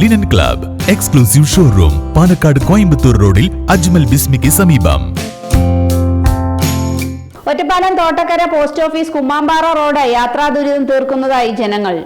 Linen club exclusive showroom Palakkad Coimbatore റോഡിൽ അജ്മൽ ബിസ്മിക്ക് സമീപം Ottapalam Thottakkara post office Kummampara road യാത്രാ ദുരിതം തീർക്കുന്നതായി ജനങ്ങൾ.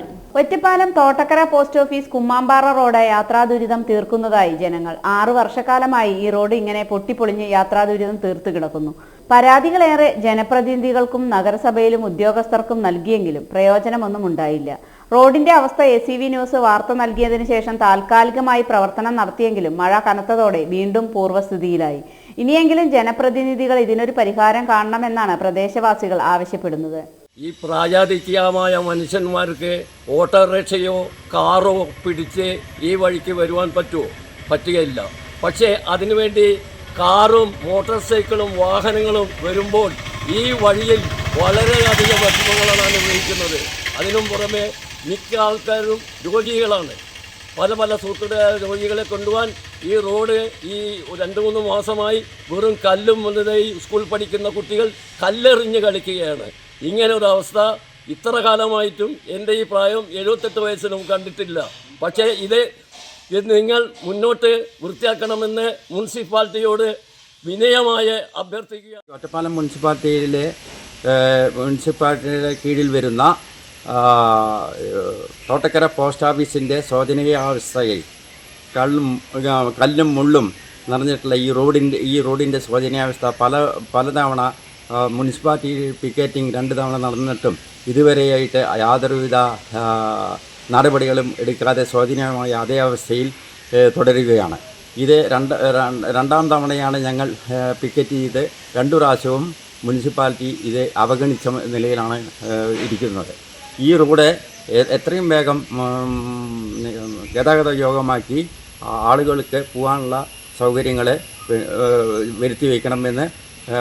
Ottapalam Thottakkara post office Kummampara road യാത്രാ ദുരിതം തീർക്കുന്നതായി ജനങ്ങൾ. ആറു വർഷക്കാലമായി ഈ റോഡ് ഇങ്ങനെ പൊട്ടിപ്പൊളിഞ്ഞ് യാത്രാ ദുരിതം തീർത്തു കിടക്കുന്നു. പരാതികളേറെ ജനപ്രതിനിധികൾക്കും നഗരസഭയിലും ഉദ്യോഗസ്ഥർക്കും നൽകിയെങ്കിലും പ്രയോജനമൊന്നും ഉണ്ടായില്ല. റോഡിന്റെ അവസ്ഥ എ സി വി ന്യൂസ് വാർത്ത നൽകിയതിനു ശേഷം താൽക്കാലികമായി പ്രവർത്തനം നടത്തിയെങ്കിലും മഴ കനത്തതോടെ വീണ്ടും പൂർവസ്ഥിതിയിലായി ഇനിയെങ്കിലും ജനപ്രതിനിധികൾ ഇതിനൊരു പരിഹാരം കാണണമെന്നാണ് പ്രദേശവാസികൾ ആവശ്യപ്പെടുന്നത്. ഈ പ്രായാധിക്യമായ മനുഷ്യന്മാർക്ക് ഓട്ടോറിക്ഷയോ കാറോ പിടിച്ച് ഈ വഴിക്ക് വരുവാൻ പറ്റുമോ പറ്റുകയില്ല. പക്ഷേ അതിനുവേണ്ടി കാറും മോട്ടോർ സൈക്കിളും വാഹനങ്ങളും വരുമ്പോൾ ഈ വഴിയിൽ വളരെയധികം വിഷമങ്ങളാണ് അനുഭവിക്കുന്നത്. അതിനും പുറമെ മിക്ക ആൾക്കാരും രോഗികളാണ്. പല പല സുഹൃത്തുക്കളെ രോഗികളെ കൊണ്ടുപോകാൻ ഈ റോഡ് ഈ രണ്ട് മൂന്ന് മാസമായി വെറും കല്ലും വന്നത് ഈ സ്കൂൾ പഠിക്കുന്ന കുട്ടികൾ കല്ലെറിഞ്ഞ് കളിക്കുകയാണ്. ഇങ്ങനെ ഒരു അവസ്ഥ ഇത്ര കാലമായിട്ടും എന്റെ ഈ പ്രായം എഴുപത്തെട്ട് വയസ്സിനും കണ്ടിട്ടില്ല. പക്ഷേ ഇത് ഇത് നിങ്ങൾ മുന്നോട്ട് വൃത്തിയാക്കണമെന്ന് മുനിസിപ്പാലിറ്റിയോട് വിനയമായ അഭ്യർത്ഥിക്കുക ഒറ്റപ്പാലം മുനിസിപ്പാലിറ്റിയിലെ മുനിസിപ്പാലിറ്റിയുടെ കീഴിൽ വരുന്ന തോട്ടക്കര പോസ്റ്റ് ഓഫീസിന്റെ ശോചനീയാവസ്ഥയിൽ കള്ളും കല്ലും മുള്ളും നിറഞ്ഞിട്ടുള്ള ഈ റോഡിന്റെ ഈ റോഡിന്റെ ശോചനീയാവസ്ഥ പല പലതവണ മുനിസിപ്പാലിറ്റി പിക്കറ്റിംഗ് രണ്ട് തവണ നടന്നിട്ടും ഇതുവരെയായിട്ട് യാതൊരുവിധ നടപടികളും എടുക്കാതെ ശോചനീയമായ അതേ അവസ്ഥയിൽ തുടരുകയാണ്. ഇത് രണ്ട് രണ്ട് തവണയാണ് ഞങ്ങൾ പിക്കറ്റ് ചെയ്ത് രണ്ടു പ്രാവശ്യവും മുനിസിപ്പാലിറ്റി ഇത് അവഗണിച്ച നിലയിലാണ് ഇരിക്കുന്നത്. ഈ റോഡ് എത്രയും വേഗം ഗതാഗത യോഗമാക്കി ആളുകൾക്ക് പോകാനുള്ള സൗകര്യങ്ങൾ വരുത്തി വയ്ക്കണമെന്ന്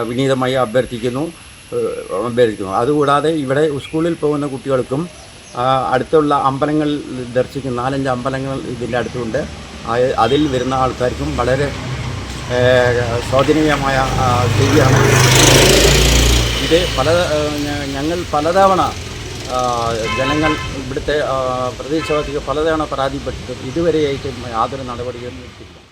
വിനീതമായി അഭ്യർത്ഥിക്കുന്നു അഭ്യർത്ഥിക്കുന്നു. അതുകൂടാതെ ഇവിടെ സ്കൂളിൽ പോകുന്ന കുട്ടികൾക്കും അടുത്തുള്ള അമ്പലങ്ങൾ ദർശിക്കുന്ന നാലഞ്ച് അമ്പലങ്ങൾ ഇതിന്റെ അടുത്തുണ്ട്. അതിൽ വരുന്ന ആൾക്കാർക്കും വളരെ ശോചനീയമായ സ്ഥിതിയാണ്. ഇത് പല ഞങ്ങൾ പലതവണ ജനങ്ങൾ ഇവിടുത്തെ പ്രദേശവാസികൾ പലതവണ പരാതിപ്പെട്ടിട്ടും ഇതുവരെയായിട്ടും യാതൊരു നടപടികളും എടുത്തിട്ടില്ല.